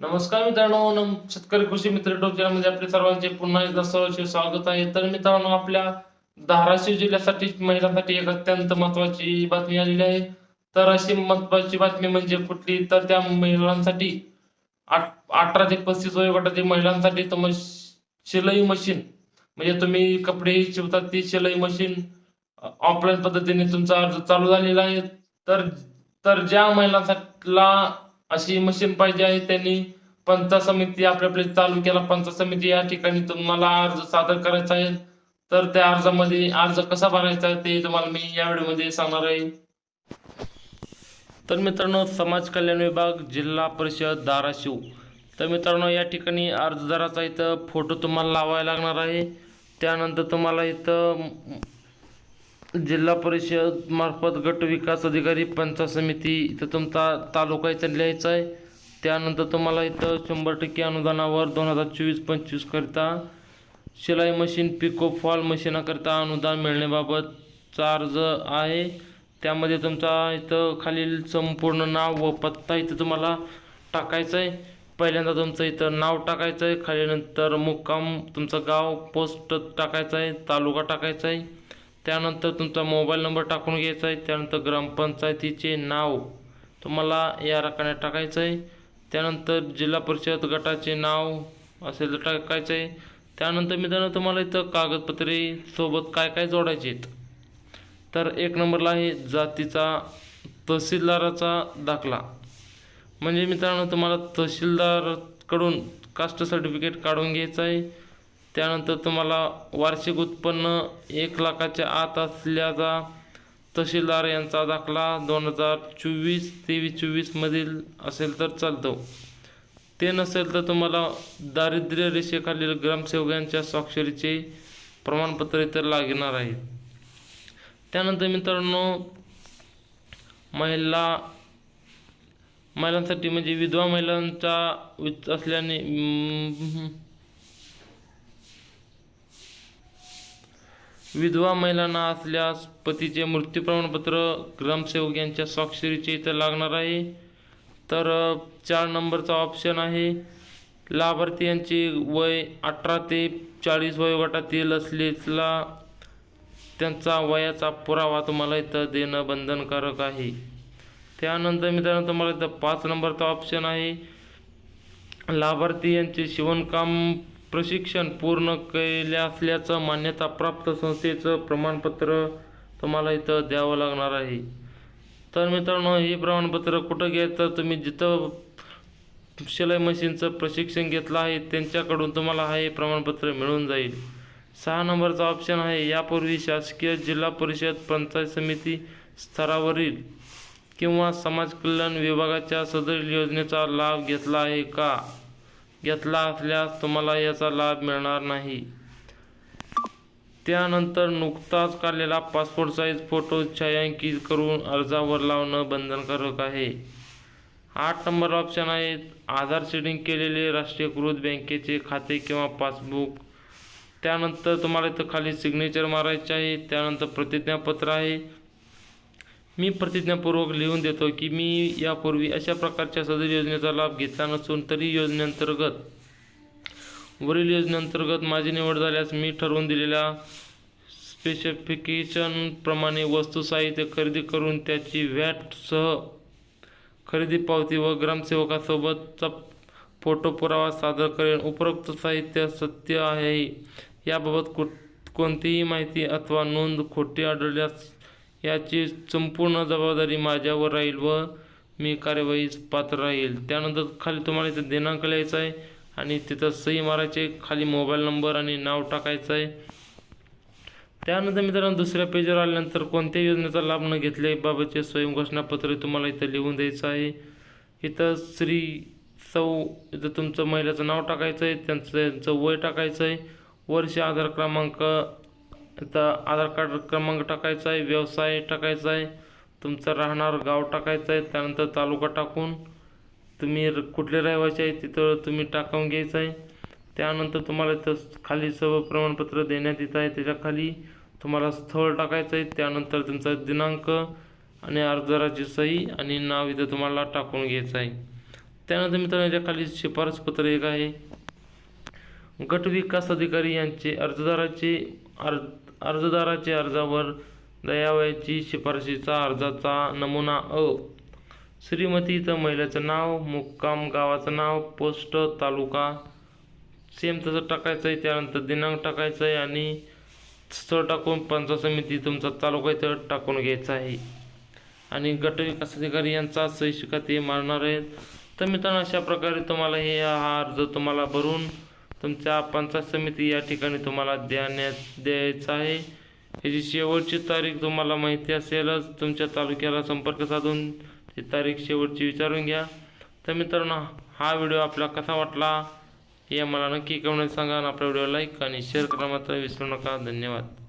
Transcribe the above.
नमस्कार मित्रांनो नम शेतकरी कृषी मित्र युट्यूब चॅनलमध्ये आपले सर्वांचे पुन्हा एकदा सहर्ष स्वागत आहे. तर मित्रांनो आपल्या धाराशिव जिल्ह्यासाठी महिलांसाठी एक अत्यंत महत्वाची बातमी आलेली आहे. तर अशी महत्वाची बातमी म्हणजे कुठली? तर त्या महिलांसाठी आठ अठरा ते पस्तीस वयोगटातील महिलांसाठी तुम्ही शिलाई मशीन म्हणजे तुम्ही कपडे शिवतात ती शिलाई मशीन ऑफलाईन पद्धतीने तुमचा अर्ज चालू झालेला आहे. तर तर ज्या महिलांसाठी अशी मशीन पाहिजे आहे त्यांनी. पंचायत समिती आपल्या आपल्या तालुक्याला पंचायत समिती या ठिकाणी तुम्हाला अर्ज सादर करायचा आहे. तर त्या अर्जामध्ये अर्ज कसा भरायचा ते तुम्हाला मी या व्हिडिओमध्ये सांगणार आहे. तर मित्रांनो समाज कल्याण विभाग जिल्हा परिषद धाराशिव. तर मित्रांनो या ठिकाणी अर्जदाराचा इथं फोटो तुम्हाला लावायला लागणार आहे. त्यानंतर तुम्हाला इथं जिल्हा परिषद मार्फत गट विकास अधिकारी पंचायत समिती इथं तुमचा तालुका इथं लिहायचा आहे. त्यानंतर तुम्हाला इथं शंभर टक्के अनुदानावर दोन हजार चोवीस पंचवीसकरिता शिलाई मशीन पिको फॉल मशीनाकरिता अनुदान मिळण्याबाबतचा अर्ज आहे. त्यामध्ये तुमचा इथं खालील संपूर्ण नाव व पत्ता इथं तुम्हाला टाकायचं आहे. पहिल्यांदा तुमचं इथं नाव टाकायचं आहे. खालीनंतर मुक्काम तुमचं गाव पोस्ट टाकायचं आहे. तालुका टाकायचा आहे. त्यानंतर तुमचा मोबाईल नंबर टाकून घ्यायचा आहे. त्यानंतर ग्रामपंचायतीचे नाव तुम्हाला या रकाने टाकायचं आहे. त्यानंतर जिल्हा परिषद गटाचे नाव असेल तर टाकायचं आहे. त्यानंतर मित्रांनो तुम्हाला इथं कागदपत्रे सोबत काय काय जोडायचे आहेत? तर एक नंबरला आहे जातीचा तहसीलदाराचा दाखला. म्हणजे मित्रांनो तुम्हाला तहसीलदारकडून कास्ट सर्टिफिकेट काढून घ्यायचं आहे. त्यानंतर तुम्हाला वार्षिक उत्पन्न एक लाखाच्या आत असल्याचा तहसीलदार यांचा दाखला दोन हजार चोवीस तेवीस चोवीसमधील असेल तर चालतो. ते नसेल तर तुम्हाला दारिद्र्य रेषेखालील ग्रामसेवकांच्या स्वाक्षरीचे प्रमाणपत्र इतर लागणार आहे. त्यानंतर मित्रांनो महिला महिलांसाठी म्हणजे विधवा महिलांचा वित- असल्याने विधवा महिलांना असल्यास पतीचे मृत्यू प्रमाणपत्र ग्रामसेवक यांच्या स्वाक्षरीचे इथं लागणार आहे. तर चार नंबरचा ऑप्शन आहे. लाभार्थी यांचे वय अठरा ते चाळीस वयोगटातील असलेला त्यांचा वयाचा पुरावा तुम्हाला इथं देणं बंधनकारक आहे. त्यानंतर मित्रांनो तुम्हाला इथं पाच नंबरचा ऑप्शन आहे. लाभार्थी यांचे शिवणकाम प्रशिक्षण पूर्ण केले असल्याचं मान्यताप्राप्त संस्थेचं प्रमाणपत्र तुम्हाला इथं द्यावं लागणार आहे. तर मित्रांनो हे प्रमाणपत्र कुठं घ्यायचं? तर तुम्ही जिथं शिलाई मशीनचं प्रशिक्षण घेतलं आहे त्यांच्याकडून तुम्हाला हे प्रमाणपत्र मिळून जाईल. सहा नंबरचा ऑप्शन आहे यापूर्वी शासकीय जिल्हा परिषद पंचायत समिती स्तरावरील किंवा समाज कल्याण विभागाच्या सदर योजनेचा लाभ घेतला आहे का? घेतला असल्यास तुम्हाला याचा लाभ मिळणार नाही. त्यानंतर नुकताच काढलेला पासपोर्ट साईज फोटो छायांकित करून अर्जावर लावणं बंधनकारक आहे. आठ नंबर ऑप्शन आहेत. आधार सेटिंग केलेले राष्ट्रीयकृत बँकेचे खाते किंवा पासबुक त्यानंतर तुम्हाला इथं खाली सिग्नेचर मारायचे आहे. त्यानंतर प्रतिज्ञापत्र आहे. मी प्रतिज्ञापूर्वक लिहून देतो की मी यापूर्वी अशा प्रकारच्या सदर योजनेचा लाभ घेतला नसून तरी योजनेअंतर्गत वरील योजनेअंतर्गत माझी निवड झाल्यास मी ठरवून दिलेल्या स्पेसिफिकेशनप्रमाणे वस्तू साहित्य खरेदी करून त्याची व्हॅटसह खरेदी पावती व ग्रामसेवकासोबतचा फोटो पुरावा सादर करेन. उपरोक्त साहित्य सत्य आहे. याबाबत कु कोणतीही माहिती अथवा नोंद खोटी आढळल्यास याची संपूर्ण जबाबदारी माझ्यावर राहील व मी कार्यवाहीस पात्र राहील. त्यानंतर खाली तुम्हाला इथं दिनांक लिहायचा आहे आणि तिथं सही मारायचे खाली मोबाईल नंबर आणि नाव टाकायचं आहे. त्यानंतर मित्रांनो दुसऱ्या पेजवर आल्यानंतर कोणत्या योजनेचा लाभ न घेतल्याबाबतचे स्वयंघोषणापत्र तुम्हाला इथं लिहून द्यायचं आहे. इथं श्री सौ इथं तुमचं महिलाचं नाव टाकायचं आहे त्यांचं त्यांचं वय टाकायचं आहे. वर्ष आधार क्रमांक इथं आधार कार्ड क्रमांक टाकायचा आहे व्यवसाय टाकायचा आहे तुमचं राहणार गाव टाकायचं आहे त्यानंतर तालुका टाकून तुम्ही कुठले रहिवासी आहे तिथं तुम्ही टाकून घ्यायचं आहे. त्यानंतर तुम्हाला इथं खाली सर्व प्रमाणपत्र देण्यात येत आहे. त्याच्याखाली तुम्हाला स्थळ टाकायचं आहे. त्यानंतर तुमचा दिनांक आणि अर्जदाराची सही आणि नाव इथं तुम्हाला टाकून घ्यायचं आहे. त्यानंतर मित्रांनो याच्याखाली शिफारस पत्र एक आहे. गट विकास अधिकारी यांचे अर्जदाराचे अर्ज अर्जदाराच्या अर्जावर दयावयाची शिफारशीचा अर्जाचा नमुना अ. श्रीमती इथं महिलेचं नाव मुक्काम गावाचं नाव पोस्ट तालुका. सेम तसं टाकायचं आहे त्यानंतर दिनांक टाकायचं आहे आणि स्थळ टाकून पंचायत समिती तुमचा तालुका इथं टाकून घ्यायचा आहे. आणि गट विकास अधिकारी यांचा सही ते मारणार आहेत. तर मित्रांनो अशा प्रकारे तुम्हाला हे हा अर्ज तुम्हाला भरून तुमच्या पंचायत समिती या ठिकाणी तुम्हाला देण्यात द्यायचा आहे. ह्याची शेवटची तारीख तुम्हाला माहिती असेलच. तुमच्या तालुक्याला संपर्क साधून ती तारीख शेवटची विचारून घ्या. तर मित्रांनो हा व्हिडिओ आपला कसा वाटला हे मला नक्की कमेंट सांगा आणि आपल्या व्हिडिओ लाईक आणि शेअर करा. मात्र विसरू नका. धन्यवाद.